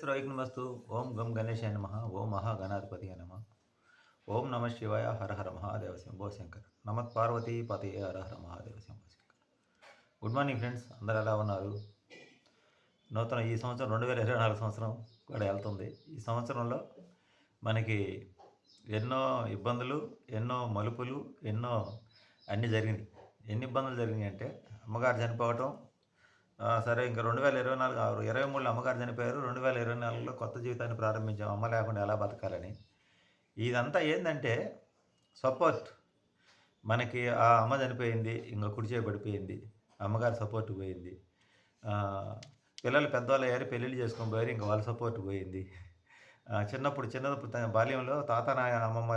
శ్రోయిగ్నమస్తు ఓం గం గణేశాయ నమ. ఓం మహాగణాధిపతి నమ. ఓం నమ శివాయ హర హర మహాదేవ శంభో శంకర్. నమత్ పార్వతీ పతి Hara Hara Mahadeva Shambho Shankar. Good morning friends అందరు ఎలా ఉన్నారు? నూతన ఈ సంవత్సరం రెండు వేల ఇరవై నాలుగు సంవత్సరం కూడా వెళ్తుంది. ఈ సంవత్సరంలో మనకి ఎన్నో ఇబ్బందులు ఎన్నో మలుపులు ఎన్నో అన్నీ జరిగినాయి. ఎన్ని ఇబ్బందులు జరిగినాయి అంటే అమ్మగారు చనిపోవటం సరే ఇంకా రెండు వేల ఇరవై నాలుగు ఇరవై మూడులో అమ్మగారు చనిపోయారు. రెండు వేల ఇరవై నాలుగులో కొత్త జీవితాన్ని ప్రారంభించాం. అమ్మ లేకుండా ఎలా బతకాలని. ఇదంతా ఏంటంటే సపోర్ట్. మనకి ఆ అమ్మ చనిపోయింది ఇంకా కుడిచే పడిపోయింది. అమ్మగారి సపోర్ట్ పోయింది. పిల్లలు పెద్దవాళ్ళు అయ్యారు పెళ్ళిళ్ళు చేసుకొని పోయారు ఇంకా వాళ్ళ సపోర్ట్ పోయింది. చిన్నప్పుడు చిన్నప్పుడు బాల్యంలో తాత నాయన అమ్మమ్మ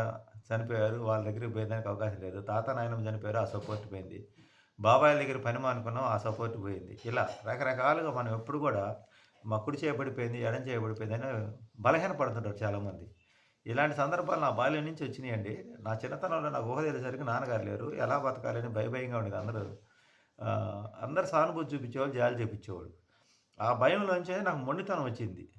చనిపోయారు వాళ్ళ దగ్గరికి పోయేదానికి అవకాశం లేదు. తాత నాయనమ్మ చనిపోయారు ఆ సపోర్ట్ పోయింది. బాబాయ్ దగ్గర పని మానుకున్నాం ఆ సపోర్ట్ పోయింది. ఇలా రకరకాలుగా మనం ఎప్పుడు కూడా మా కుడి చేయబడిపోయింది ఎడం చేయబడిపోయింది అని బలహీన పడుతుంటారు చాలామంది. ఇలాంటి సందర్భాలు నా బాల్యం నుంచి వచ్చినాయండి. నా చిన్నతనంలో నాకు ఊహ తెలిసరికి నాన్నగారు లేరు. ఎలా బతకాలని భయభయంగా ఉండేది అందరూ. అందరు సానుభూతి చూపించేవాళ్ళు జాలి చూపించేవాళ్ళు. ఆ భయంలోంచే నాకు మొండితనం వచ్చింది.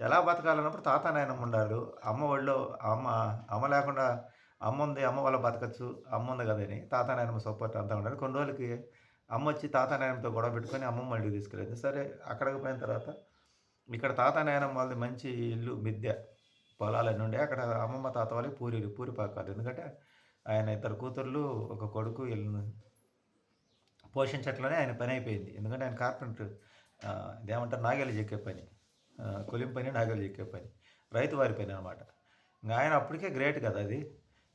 ఎలా బతకాలన్నప్పుడు తాత నాయనమ్మ ఉండారు. అమ్మ వాళ్ళు అమ్మ అమ్మ లేకుండా అమ్మ ఉంది అమ్మ వాళ్ళ బతకచ్చు అమ్మ ఉంది కదని తాత నాయనమ్మ సపోర్ట్ అంతా ఉండాలి. కొన్ని రోజులకి అమ్మ వచ్చి తాత నాయనమ్మతో గొడవ పెట్టుకొని అమ్మమ్మ మళ్ళీ తీసుకెళ్ళింది. సరే అక్కడికి పోయిన తర్వాత ఇక్కడ తాత నాయనమ్మ వాళ్ళది మంచి ఇల్లు మిద్దె పొలాలన్నీ ఉండే. అక్కడ అమ్మమ్మ తాత వాళ్ళకి పూరి పూరి పాకాలు ఎందుకంటే ఆయన ఇద్దరు కూతుర్లు ఒక కొడుకు వీళ్ళని పోషించట్లోనే ఆయన పని అయిపోయింది. ఎందుకంటే ఆయన కార్పెంటర్ ఏమంటారు ఇదేమంటారు నాగేలు చెక్కే పని కొలిం పని నాగేలు చెక్కే పని రైతు వారి పని అనమాట ఆయన అప్పటికే గ్రేట్ కదా అది.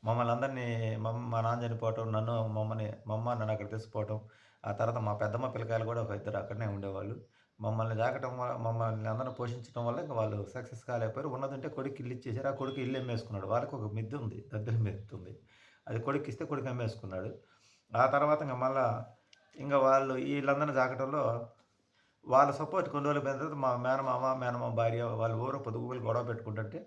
మమ్మల్ని అందరినీ మమ్మ మా నాన్న చనిపోవటం నన్ను మమ్మల్ని మమ్మ నన్ను అక్కడ తీసుకుపోవటం ఆ తర్వాత మా పెద్దమ్మ పిల్లకాయలు కూడా ఒక ఇద్దరు అక్కడనే ఉండేవాళ్ళు. మమ్మల్ని జాగటం వల్ల మమ్మల్ని అందరిని పోషించడం వల్ల ఇంకా వాళ్ళు సక్సెస్ కాలేకపోయారు. ఉన్నదంటే కొడుకు ఇల్లు ఇచ్చేసారు ఆ కొడుకు ఇల్లు అమ్మేసుకున్నాడు. వాళ్ళకి ఒక మిద్దె ఉంది దగ్గర మిద్దె ఉంది అది కొడుకు ఇస్తే కొడుకు అమ్మేసుకున్నాడు. ఆ తర్వాత ఇంకా మళ్ళా ఇంకా వాళ్ళు వీళ్ళందరిని జాగటంలో వాళ్ళ సపోర్ట్ కొన్ని రోజులు పోయిన తర్వాత మా మేనమామ మేనమామ భార్య వాళ్ళ ఊరు పొదుగులు గొడవ పెట్టుకుంటుంటే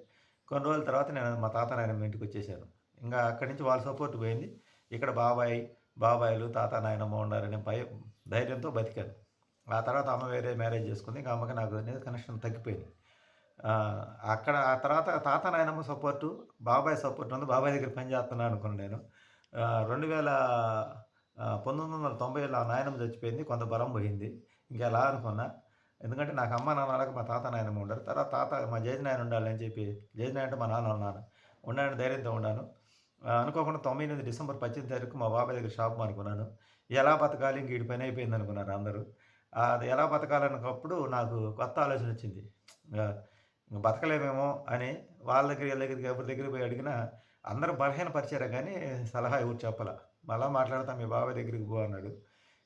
కొన్ని రోజుల తర్వాత నేను మా తాత నాయనమ్మ ఇంటికి వచ్చేసాను. ఇంకా అక్కడి నుంచి వాళ్ళ సపోర్ట్ పోయింది. ఇక్కడ బాబాయ్ బాబాయిలు తాత నాయనమ్మ ఉండాలనే భయ ధైర్యంతో బతికాను ఆ తర్వాత అమ్మ వేరే మ్యారేజ్ చేసుకుంది. ఇంకా అమ్మకి నాకు అనేది కనెక్షన్ తగ్గిపోయింది. అక్కడ ఆ తర్వాత తాత నాయనమ్మ సపోర్టు బాబాయ్ సపోర్ట్ ఉంది. బాబాయ్ దగ్గర పని చేస్తున్నాను అనుకున్నాను నేను. రెండు వేల పంతొమ్మిది వందల తొంభైలో ఆ నాయనమ్మ చచ్చిపోయింది. కొంత బలం పోయింది. ఇంకా ఎలా అనుకున్నా ఎందుకంటే నాకు అమ్మ నాన్నలకు మా తాత నాయనమ్మ ఉండరు. తర్వాత తాత మా జేజి నాయన ఉండాలని చెప్పి జేజి నాయన అంటే మా నాన్న ఉన్నాను ఉండాలని ధైర్యంతో ఉన్నాను. అనుకోకుండా తొంభై ఎనిమిది డిసెంబర్ పద్దెనిమిది తారీఖు మా బాబాయ్ దగ్గర షాప్ అనుకున్నాను ఎలా బతకాలి ఇంక పైన అయిపోయింది అనుకున్నారు అందరూ. అది ఎలా బతకాలన్నప్పుడు నాకు కొత్త ఆలోచన వచ్చింది. ఇంకా బతకలేమేమో అని వాళ్ళ దగ్గర వీళ్ళ దగ్గరికి ఎవరి దగ్గరికి పోయి అడిగినా అందరూ బలహీన బలహీనపరిచారు కానీ సలహా ఎవరు చెప్పాల. మళ్ళా మాట్లాడతా మీ బాబాయ్ దగ్గరికి పో అన్నాడు.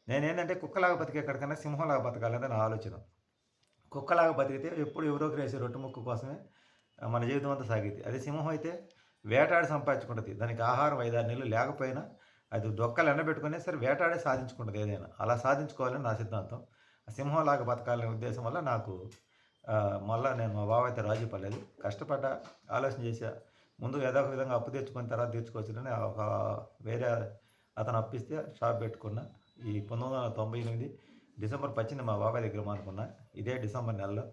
నేనేంటంటే కుక్కలాగా బతికే ఎక్కడికన్నా సింహంలాగా బతకాలని నా ఆలోచన. కుక్కలాగా బతికితే ఎప్పుడు ఎవరో ఒకరు వేసే రొట్టె ముక్కు కోసమే మన జీవితం అంతా సాగింది. అదే సింహం అయితే వేటాడి సంపాదించుకుంటుంది. దానికి ఆహారం ఐదారు నెలలు లేకపోయినా అది దొక్కలు ఎండబెట్టుకునే సరే వేటాడే సాధించుకుంటుంది ఏదైనా. అలా సాధించుకోవాలని నా సిద్ధాంతం. ఆ సింహంలాగా బతకాలనే ఉద్దేశం వల్ల నాకు మళ్ళీ మళ్ళా నేను మా బావ అయితే రాజీ పడలేదు. కష్టపడ్డా ఆలోచన చేశా. ముందు ఏదో ఒక విధంగా అప్పు తెచ్చుకున్న తర్వాత తెచ్చుకోవచ్చునని ఒక వేరే అతను అప్పిస్తే షాప్ పెట్టుకున్నా. ఈ పంతొమ్మిది వందల తొంభై ఎనిమిది డిసెంబర్ పచ్చింది మా బాబాయ్ దగ్గర అనుకున్నా. ఇదే డిసెంబర్ నెలలో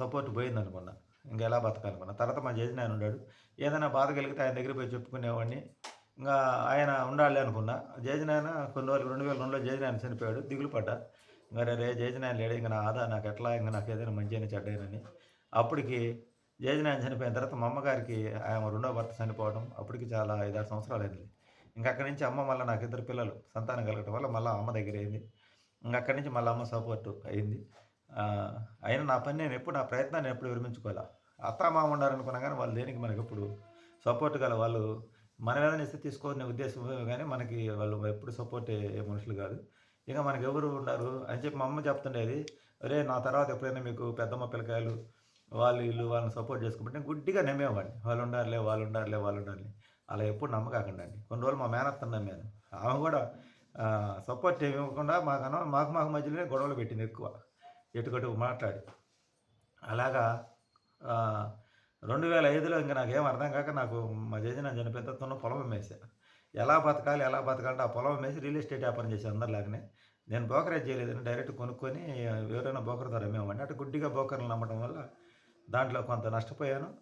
సపోర్ట్ పోయింది అనుకున్నా ఇంకా ఎలా బతకాలనుకున్నా తర్వాత మా జేజీ ఆయన ఉన్నాడు ఏదైనా బాధ కలిగితే ఆయన దగ్గర పోయి చెప్పుకునేవాడిని. ఇంకా ఆయన ఉండాలి అనుకున్నా. జేజీ ఆయన కొన్ని రోజులు రెండు వేల రెండులో జేజీ ఆయన చనిపోయాడు. దిగులు పడ్డా. ఇంకా రే జేజీ నాయన లేడు. ఇంకా నా ఆదా నాకు ఎట్లా ఇంకా నాకు ఏదైనా మంచి అయినా చెడ్డైనని అప్పటికి జేజీ ఆయన చనిపోయిన తర్వాత మా అమ్మగారికి ఆయన రెండో భర్త చనిపోవడం అప్పటికి చాలా ఐదారు సంవత్సరాలు అయింది. ఇంకా అక్కడి నుంచి అమ్మ మళ్ళీ నాకు ఇద్దరు పిల్లలు. సంతానం కలగడం వల్ల మళ్ళీ అమ్మ దగ్గర అయింది. ఇంకా అక్కడి నుంచి మళ్ళీ అమ్మ సపోర్ట్ అయింది. అయినా నా పని నేను ఎప్పుడు నా ప్రయత్నాన్ని ఎప్పుడు విరమించుకోవాలా? అత్త మామ ఉండాలనుకున్నా కానీ వాళ్ళు దేనికి మనకి ఎప్పుడు సపోర్ట్ గల వాళ్ళు మన ఏదైనా ఇస్తే తీసుకోవాలనే ఉద్దేశం కానీ మనకి వాళ్ళు ఎప్పుడు సపోర్ట్ అయ్యే మనుషులు కాదు. ఇక మనకి ఎవరు ఉండరు అని చెప్పి మా అమ్మ చెప్తుండేది అరే నా తర్వాత ఎప్పుడైనా మీకు పెద్దమ్మ పిల్లకాయలు వాళ్ళు వీళ్ళు వాళ్ళని సపోర్ట్ చేసుకుంటే గుడ్డిగా నమ్మేవాడిని. వాళ్ళు ఉండారులే వాళ్ళు ఉండారులే వాళ్ళు ఉండాలి అలా ఎప్పుడు నమ్మకాకండి అండి కొన్ని రోజులు మా మేనత్తను నమ్మాను. ఆమె కూడా సపోర్ట్ ఇవ్వకుండా మాకు మాకు మాకు మధ్యలోనే గొడవలు పెట్టింది ఎక్కువ. ఎటుకటు మాట్లాడి. అలాగా రెండు వేల ఐదులో ఇంకా నాకేం అర్థం కాక నాకు మా జేజన చనిపోయిన పొలం అమ్మేసా. ఎలా బతకాలి ఎలా బతకాలంటే ఆ పొలం అమ్మేసి రియల్ ఎస్టేట్ వ్యాపారం చేసే అందరిలాగానే. నేను బోకరేజ్ చేయలేదని డైరెక్ట్ కొనుక్కొని ఎవరైనా బోకర్ ద్వారా అమ్మేవాడిని. అటు గుడ్డిగా బోకర్లు నమ్మడం వల్ల దాంట్లో కొంత నష్టపోయాను.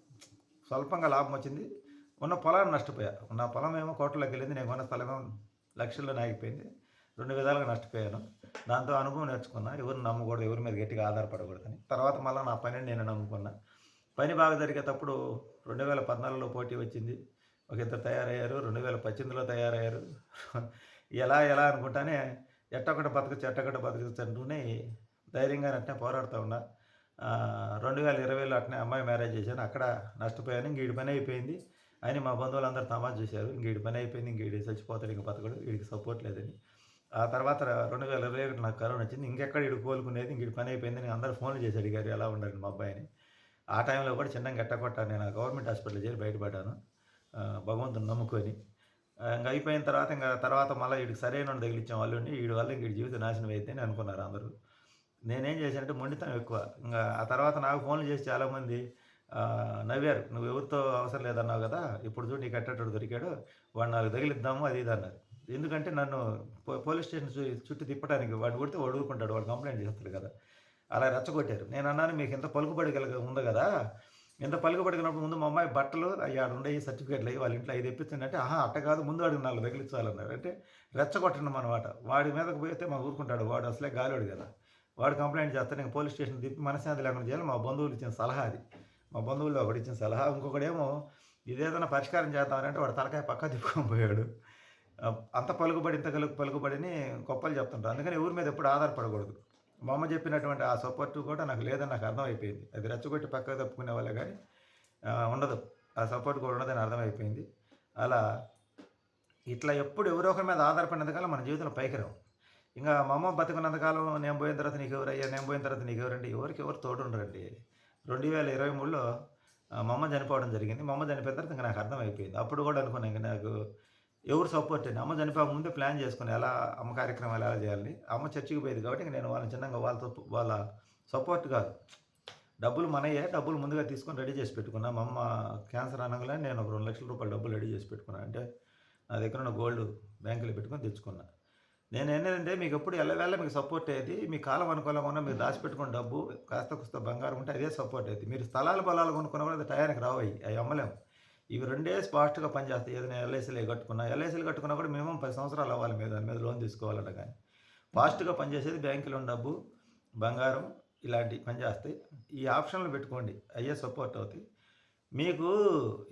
స్వల్పంగా లాభం వచ్చింది. ఉన్న పొలాన్ని నష్టపోయా. నా పొలం ఏమో కోట్లకి వెళ్ళింది. నేను కొన్న స్థలం లక్షల్లో నాగిపోయింది. రెండు విధాలుగా నష్టపోయాను. దాంతో అనుభవం నేర్చుకున్నా. ఎవరు నమ్మకూడదు ఎవరి మీద గట్టిగా ఆధారపడకూడదని తర్వాత మళ్ళీ నా పనిని నేను నమ్ముకున్నా. పని బాగా జరిగేటప్పుడు రెండు వేల పద్నాలుగులో పోటీ వచ్చింది. ఒక ఇద్దరు తయారయ్యారు రెండు వేల పద్దెనిమిదిలో తయారయ్యారు. ఎలా ఎలా అనుకుంటానే ఎట్టొకటి బతకచ్చు ఎట్టొకటి బతకచ్చు అంటూనే ధైర్యంగా అట్నే పోరాడుతూ ఉన్నా. రెండు వేల ఇరవైలో అట్నే అమ్మాయి మ్యారేజ్ చేశాను. అక్కడ నష్టపోయాను. ఇంకీడి పని అయిపోయింది. అని మా బంధువులందరూ తమాజ్ చూశారు. ఇంకీడి పని అయిపోయింది. ఇంకీడి చచ్చిపోతాడు ఇంక బతకడు. వీడికి సపోర్ట్ లేదని. ఆ తర్వాత రెండు వేల ఇరవై ఒకటి నాకు కరోనా వచ్చింది. ఇంకెక్కడ ఇడు కోలుకునేది ఇంక పని అయిపోయిందని అందరూ ఫోన్లు చేసి అడిగారు ఎలా ఉండాలి మా అబ్బాయిని? ఆ టైంలో కూడా చిన్నగా గట్టకొట్టాను నేను ఆ గవర్నమెంట్ హాస్పిటల్ చేరి బయటపడ్డాను. భగవంతుని నమ్ముకొని. ఇంకా అయిపోయిన తర్వాత ఇంకా తర్వాత మళ్ళీ వీడికి సరైన తగిలించాం వాళ్ళు వీడి వల్ల ఇంక వీడి జీవితం నాశనం అయితే అని అనుకున్నారు అందరూ. నేనేం చేశానంటే మొండితనం ఎక్కువ. ఇంకా ఆ తర్వాత నాకు ఫోన్లు చేసి చాలామంది నవ్వారు. నువ్వు ఎవరితో అవసరం లేదన్నావు కదా ఇప్పుడు చూడు నీకు అట్టేటోడు దొరికాడు వాడు నాకు తగిలిద్దాము అది ఇది అన్నారు. ఎందుకంటే నన్ను పో- పోలీస్ స్టేషన్ చుట్టూ తిప్పడానికి వాడు కొడితే వాడు ఊరుకుంటాడు వాడు కంప్లైంట్ చేస్తాడు కదా. అలా రెచ్చగొట్టారు. నేను అన్నాను మీకు ఇంత పలుకుబడి ఉంది కదా. ఇంత పలుకుబడికినప్పుడు ముందు మా అమ్మాయి బట్టలు ఆడ ఉండే సర్టిఫికేట్లు అయ్యి వాళ్ళ ఇంట్లో అవి తెప్పించండి ఆహా అట్ట కాదు ముందు వాడికి నాలుగు తగిలించాలన్నారు అంటే రెచ్చగొట్టడం అనమాట వాడి మీదకి పోతే మా ఊరుకుంటాడు వాడు అసలే గాలివాడు కదా. వాడు కంప్లైంట్ చేస్తే నేను పోలీస్ స్టేషన్ తిప్పి మనశ్శాంతి లేకుండా చేయాలి. మా బంధువులు ఇచ్చిన సలహా అది. మా బంధువుల్లో ఒకటి ఇచ్చిన సలహా ఇంకొకడేమో ఇదేదైనా పరిష్కారం చేద్దామంటే వాడు తలకాయ పక్క తిప్పుకొని పోయాడు. అంత పలుకుబడి ఇంత కలుగు పలుకుబడిని గొప్పలు చెప్తుంటారు. అందుకని ఊరి మీద ఎప్పుడు ఆధారపడకూడదు. మా అమ్మ చెప్పినటువంటి ఆ సపోర్ట్ కూడా నాకు లేదని నాకు అర్థమైపోయింది. అది రెచ్చగొట్టి పక్కకు తప్పుకునే వాళ్ళే కానీ ఉండదు. ఆ సపోర్ట్ కూడా ఉండదని అర్థమైపోయింది. అలా ఇట్లా ఎప్పుడు ఎవరో ఒకరి మీద ఆధారపడినంతకాలం మన జీవితంలో పైకి రావు. ఇంకా మా అమ్మ బతుకున్నంతకాలం నేను పోయిన తర్వాత నీకు ఎవరయ్యా నేను పోయిన తర్వాత నీకు ఎవరండి? ఎవరికి ఎవరు తోడు ఉండరండి రెండు వేల ఇరవై మూడులో మా అమ్మ చనిపోవడం జరిగింది. మా అమ్మ చనిపోయిన తర్వాత ఇంకా నాకు అర్థమైపోయింది. అప్పుడు కూడా అనుకున్నాను ఇంకా నాకు ఎవరు సపోర్ట్ అండి? అమ్మ చనిపోక ముందే ప్లాన్ చేసుకుని ఎలా అమ్మ కార్యక్రమాలు ఎలా చేయాలి అమ్మ చర్చికి పోయేది కాబట్టి ఇంక నేను వాళ్ళని చిన్నగా వాళ్ళతో వాళ్ళ సపోర్ట్ కాదు. డబ్బులు మనయ్యే డబ్బులు ముందుగా తీసుకొని రెడీ చేసి పెట్టుకున్నా. మా అమ్మ క్యాన్సర్ అనగానే నేను ఒక రెండు లక్షల రూపాయలు డబ్బులు రెడీ చేసి పెట్టుకున్నాను అంటే నా దగ్గర ఉన్న గోల్డ్ బ్యాంకులో పెట్టుకొని తెచ్చుకున్నా. నేను ఏంటంటే మీకు ఎప్పుడు ఎల్లవేళ మీకు సపోర్ట్ అయ్యేది మీ కాలం అనుకూలంగా ఉన్నా మీరు దాచిపెట్టుకున్న డబ్బు కాస్త కుస్త బంగారం ఉంటే అదే సపోర్ట్ అయ్యేది. మీరు స్థలాలు పొలాలు కొనుక్కున్నా కూడా అది టయానికి రావు అవి అమ్మలేము. ఇవి రెండే ఫాస్ట్గా పనిచేస్తాయి. ఏదైనా ఎల్ఐసీలు కట్టుకున్నా ఎల్ఐసీలు కట్టుకున్నా కూడా మినిమం పది సంవత్సరాలు అవ్వాలి మీద దాని మీద లోన్ తీసుకోవాలంట కానీ. ఫాస్ట్గా పనిచేసేది బ్యాంకులో డబ్బు బంగారం ఇలాంటివి పనిచేస్తాయి. ఈ ఆప్షన్లు పెట్టుకోండి. అయ్యే సపోర్ట్ అవుతాయి. మీకు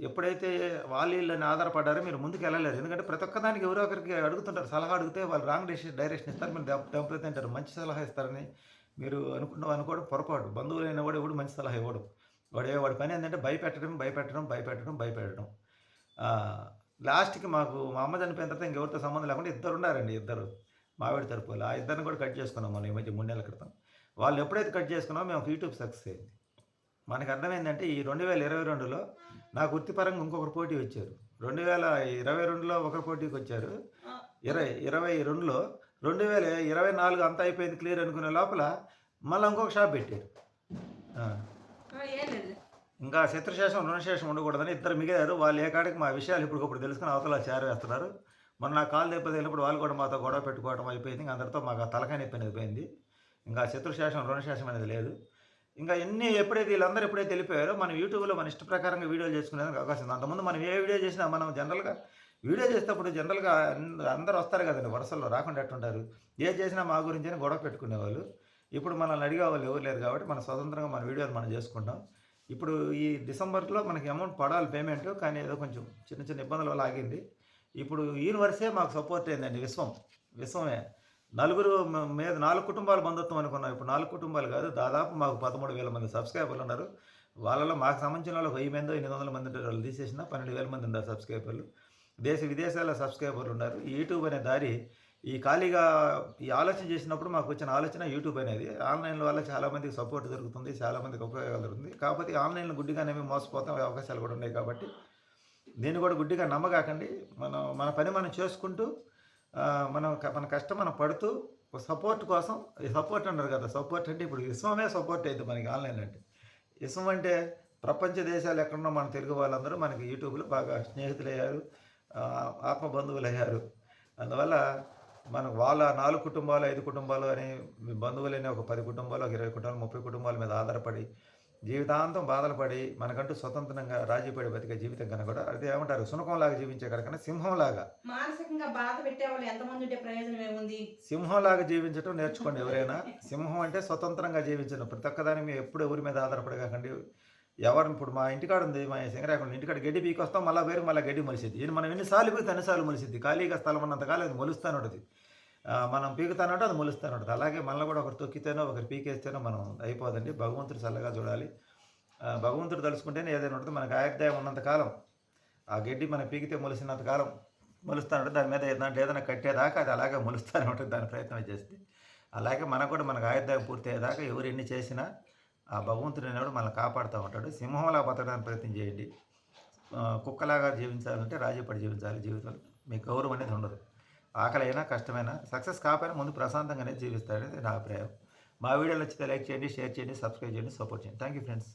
ఎప్పుడైతే వాళ్ళు వీళ్ళని ఆధారపడ్డారో మీరు ముందుకు వెళ్ళలేరు. ఎందుకంటే ప్రతి ఒక్కదానికి ఎవరో ఒకరికి అడుగుతుంటారు. సలహా అడిగితే వాళ్ళు రాంగ్ డైరెక్షన్ డైరెక్షన్ ఇస్తారు. మీరు దెబ్బతింటారు తింటారు. మంచి సలహా ఇస్తారని మీరు అనుకున్నాం అనుకోవడం పొరపాటు. బంధువులైన కూడా ఎవడు మంచి సలహా ఇవ్వడం. వాడు వాడి పని ఏంటంటే భయపెట్టడం భయపెట్టడం భయపెట్టడం భయపెట్టడం. లాస్ట్కి మాకు మా అమ్మ చనిపోయిన తర్వాత ఇంకెవరితో సంబంధం లేకుండా ఇద్దరు ఉన్నారండి ఇద్దరు. మావిడి తరపు వాళ్ళు. ఆ ఇద్దరిని కూడా కట్ చేసుకున్నాం మనం ఈ మధ్య మూడు నెలల క్రితం. వాళ్ళు ఎప్పుడైతే కట్ చేసుకున్నామో మేము యూట్యూబ్ సక్సెస్ అయింది. మనకి అర్థమైందంటే ఈ రెండు వేల ఇరవై రెండులో నాకు వృత్తిపరంగా ఇంకొకరు పోటీ వచ్చారు. రెండు వేల ఇరవై రెండులో ఒకరు పోటీకి వచ్చారు. ఇరవై ఇరవై రెండులో రెండు వేల ఇరవై నాలుగు అంతా అయిపోయింది క్లియర్ అనుకునే లోపల మళ్ళీ ఇంకొక షాప్ పెట్టారు. ఇంకా శత్రుశేషం రుణశేషం ఉండకూడదని ఇద్దరు మిగిలారు. వాళ్ళు ఏ కాడికి మా విషయాలు ఇప్పుడు తెలుసుకుని అవతల చేరవేస్తున్నారు మొన్న నా కాలు దెబ్బ తగిలినప్పుడు వాళ్ళు కూడా మాతో గొడవ పెట్టుకోవడం అయిపోయింది. ఇంకా అందరితో మాకు తలకాయ నొప్పి అనేది పోయింది. ఇంకా శత్రుశేషం రుణశేషం అనేది లేదు. ఇంకా ఎన్ని ఎప్పుడైతే వీళ్ళందరూ ఎప్పుడైతే వెళ్ళిపోయారో మనం యూట్యూబ్లో మన ఇష్ట ప్రకారంగా వీడియోలు చేసుకునేందుకు అవకాశం ఉంది. అంతకుముందు మనం ఏ వీడియో చేసినా మనం జనరల్గా వీడియో చేసేటప్పుడు జనరల్గా అందరూ వస్తారు కదండి. వరుసల్లో రాకుండా ఎట్టుంటారు? ఏది చేసినా మా గురించి అని గొడవ పెట్టుకునేవాళ్ళు. ఇప్పుడు మనల్ని అడిగే వాళ్ళు ఎవరు లేరు కాబట్టి మన స్వతంత్రంగా మన వీడియోలు మనం చేసుకుంటాం. ఇప్పుడు ఈ డిసెంబర్లో మనకి అమౌంట్ పడాలి పేమెంట్ కానీ ఏదో కొంచెం చిన్న చిన్న ఇబ్బందుల వల్ల ఆగింది. ఇప్పుడు యూనివర్సే మాకు సపోర్ట్ అయిందండి విశ్వం. విశ్వమే. నలుగురు మీద నాలుగు కుటుంబాలు బంధుత్వం అనుకున్నాం. ఇప్పుడు నాలుగు కుటుంబాలు కాదు దాదాపు మాకు పదమూడు వేల మంది సబ్స్క్రైబర్లు ఉన్నారు. వాళ్ళలో మాకు సంబంధించిన వాళ్ళు వెయ్యి మంది ఎనిమిది వందల మంది ఉంటారు. వాళ్ళు తీసేసిన పన్నెండు వేల మంది ఉన్నారు సబ్స్క్రైబర్లు దేశ విదేశాల సబ్స్క్రైబర్లు ఉన్నారు. యూట్యూబ్ అనే దారి ఈ ఖాళీగా ఈ ఆలోచన చేసినప్పుడు మాకు వచ్చిన ఆలోచన యూట్యూబ్ అనేది. ఆన్లైన్ వల్ల చాలామందికి సపోర్ట్ దొరుకుతుంది చాలామందికి ఉపయోగాలు దొరుకుతుంది. కాకపోతే ఆన్లైన్లో గుడ్డిగానే మేము మోసపోతాం అవకాశాలు కూడా ఉన్నాయి కాబట్టి దీన్ని కూడా గుడ్డిగా నమ్మకాకండి మనం మన పని మనం చేసుకుంటూ మనం మన కష్టం మనం పడుతూ సపోర్ట్ కోసం సపోర్ట్ అన్నారు కదా సపోర్ట్ అంటే ఇప్పుడు విశ్వమే సపోర్ట్ అయింది మనకి ఆన్లైన్ అంటే. విశ్వం అంటే ప్రపంచ దేశాలు ఎక్కడున్నా మన తెలుగు వాళ్ళందరూ మనకి యూట్యూబ్లో బాగా స్నేహితులయ్యారు అయ్యారు ఆత్మబంధువులు అయ్యారు అందువల్ల మనకు వాళ్ళ నాలుగు కుటుంబాలు ఐదు కుటుంబాలు అని మీ బంధువులైన ఒక పది కుటుంబాలు ఒక ఇరవై కుటుంబాలు ముప్పై కుటుంబాల మీద ఆధారపడి జీవితాంతం బాధలు పడి మనకంటూ స్వతంత్రంగా రాజీపడి బతికే జీవితం కన్నా కూడా అదే ఏమంటారు? సునకంలాగా జీవించే కన్నా సింహంలాగా. మానసికంగా బాధ పెట్టే వాళ్ళు ఎంతమంది ఉంటే ప్రయోజనం ఏముంది? సింహంలాగా జీవించడం నేర్చుకోండి ఎవరైనా. సింహం అంటే స్వతంత్రంగా జీవించడం. ప్రతి ఒక్కదాని మీద ఎప్పుడు ఎవరి మీద ఆధారపడి ఎవరిని ఇప్పుడు మా ఇంటికాడ ఉంది మా సింగరాకుండా ఇంటికాడ గడ్డి పీకి వస్తాం మళ్ళీ వేరు మళ్ళీ గడ్డి మలిసిద్ది. ఇది మనం ఎన్నిసార్లు పీకితే ఎన్నిసార్లు మలిసిద్ది. ఖాళీగా స్థలం ఉన్నంతకాలం అది మొలుస్తూనే ఉంటుంది మనం పీకుతానంటే అది మొలుస్తూనే ఉంటుంది అలాగే మనల్ని కూడా ఒకరు తొక్కితేనో ఒకరు పీకేస్తేనో మనం అయిపోదండి. భగవంతుడు చల్లగా చూడాలి. భగవంతుడు తలుచుకుంటేనే ఏదైనా ఉంటుంది. మనకు ఆయుర్దాయం ఉన్నంతకాలం ఆ గడ్డి మనం పీకితే మొలిసినంత కాలం మొలుస్తూ ఉంటుంది దాని మీద దాంట్లో ఏదైనా కట్టేదాకా అది అలాగే మొలుస్తూనే ఉంటుంది దాని ప్రయత్నం చేస్తే. అలాగే మనకు కూడా మనకు ఆయుర్దాయం పూర్తి అయ్యేదాకా ఎవరు ఎన్ని చేసినా ఆ భగవంతుడు అనేవాడు మనల్ని కాపాడుతూ ఉంటాడు. సింహంలా బతకడానికి ప్రయత్నం చేయండి. కుక్కలాగా జీవించాలంటే రాజీపడి జీవించాలి జీవితంలో. మీకు గౌరవం అనేది ఉండదు. ఆకలి అయినా కష్టమైనా సక్సెస్ కాకపోయినా ముందు ప్రశాంతంగానే జీవిస్తారనేది నా అభిప్రాయం. మా వీడియోలు నచ్చితే లైక్ చేయండి షేర్ చేయండి సబ్స్క్రైబ్ చేయండి సపోర్ట్ చేయండి. Thank you friends.